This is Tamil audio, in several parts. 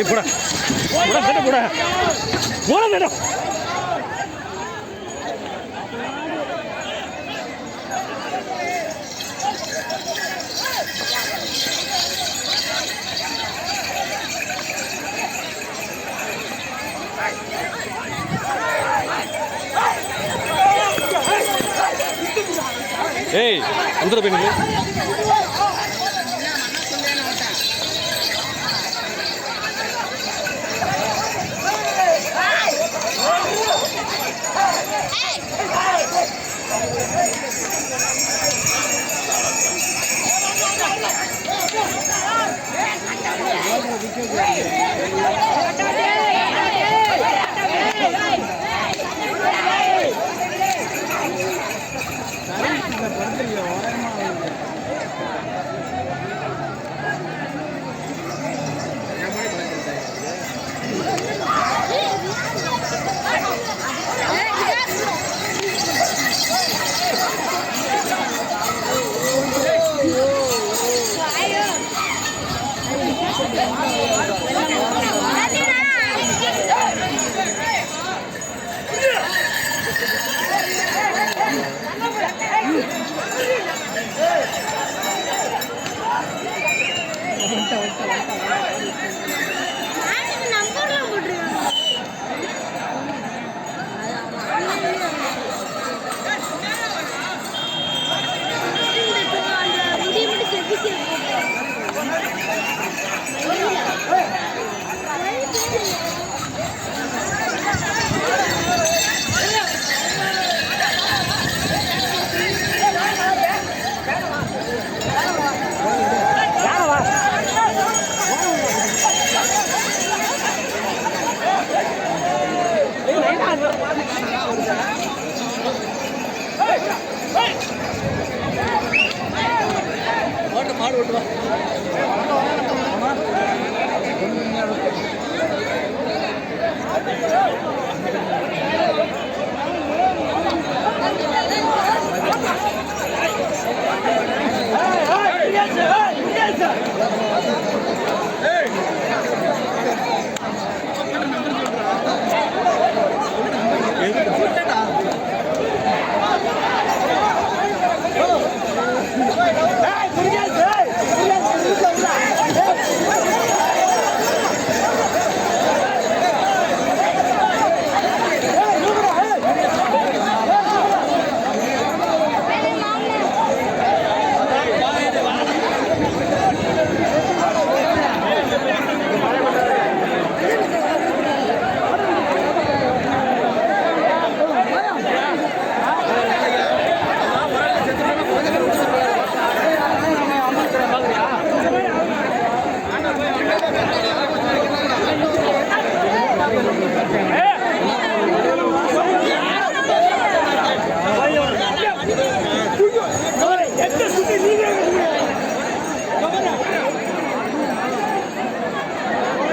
ஏய் போடா. போடா போடா போடா. போடா மேடம் ஏய் வந்துட போய்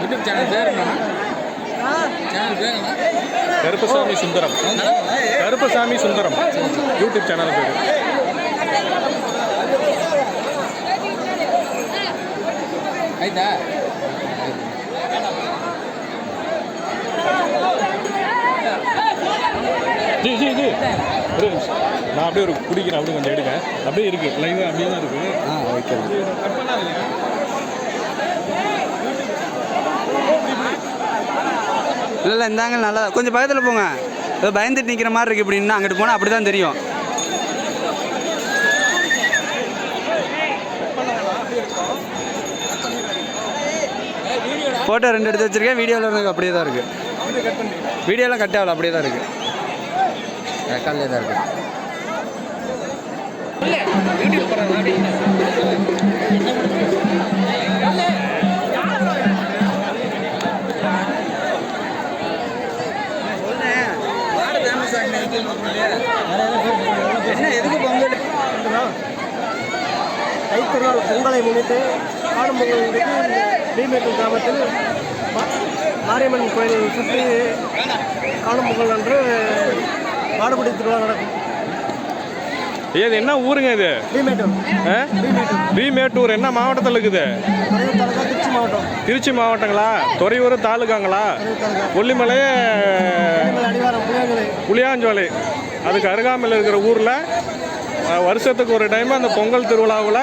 யூடியூப் சேனல் பேர் என்ன சேனல் பேர் என்ன கருப்பசாமி சுந்தரம். கருப்பசாமி சுந்தரம். யூடியூப் சேனல் பேர் ஆயிட்டா ஜி ஜி ஜி. ஒரு நிமிஷம். நான் அப்படியே ஒரு குடிக்கிறேன். அப்படியே கொஞ்சம் எடுங்க. அப்படியே இருக்கு. லைவாக அப்படியே தான் இருக்கு. ஆ ஓகே. கட் பண்ணாதீங்க இல்லை இல்லை இந்தாங்க நல்லா கொஞ்சம் பக்கத்தில் போங்க. ஏதோ பயந்துட்டு நிற்கிற மாதிரி இருக்குது இப்படின்னா அங்கிட்டு போனால் அப்படி தான் தெரியும். ஃபோட்டோ ரெண்டு எடுத்து வச்சிருக்கேன். வீடியோவில் இருந்து அப்படியே தான் இருக்குது வீடியோலாம் கட் ஆகல அப்படியே தான் இருக்குது ரெக்கார்ட்லேயே தான் இருக்கு என்ன பொங்கலை முன்னிட்டு காணும் பொங்கல் இன்றைக்கு கிராமத்தில் மாரியம்மன் கோயிலை சுற்றி காணும் பொங்கல் அன்று மாடுபிடி திருவிழா நடக்கும். இது என்ன ஊருங்க இது? பீமேட்டூர் என்ன மாவட்டத்தில் இருக்குது? திருச்சி மாவட்டம். திருச்சி மாவட்டங்களா? துறையூர் தாலுகாங்களா? துறையூர் தாலுகா. கொல்லிமலை புளியாஞ்சோலை. அதுக்கு அருகாமையில் இருக்கிற ஊரில் வருஷத்துக்கு ஒரு டைம் அந்த பொங்கல் திருவிழாவில்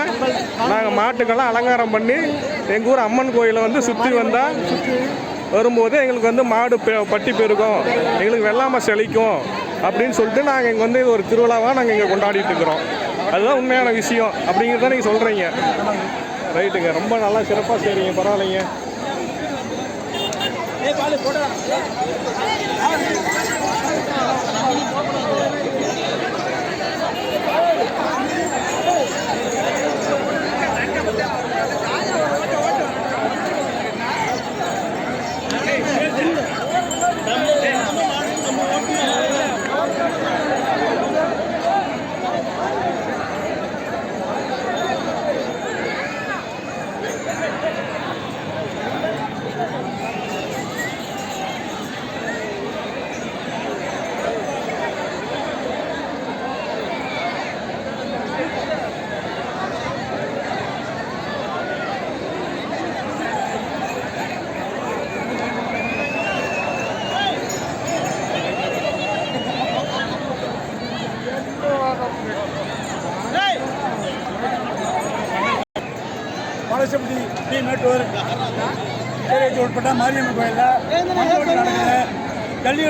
நாங்கள் மாட்டுக்கெல்லாம் அலங்காரம் பண்ணி எங்கள் ஊர் அம்மன் கோயிலை வந்து சுற்றி வந்தால் வரும்போது எங்களுக்கு வந்து மாடு பெ- பட்டி பெருகும். எங்களுக்கு வெள்ளாமை செழிக்கும் அப்படின்னு சொல்லிட்டு நாங்கள் இங்கே வந்து இது ஒரு திருவிழாவாக நாங்கள் இங்கே கொண்டாடிட்டு இருக்கிறோம். அதுதான் உண்மையான விஷயம் அப்படிங்கிறத நீங்கள் சொல்கிறீங்க ரைட்டுங்க. ரொம்ப நல்லா சிறப்பாக செய்கிறீங்க பரவாயில்லைங்க. பி மேட்டூர் உட்பட்ட மாரியம்மன் கோயிலில். ஜல்லிக்கட்டு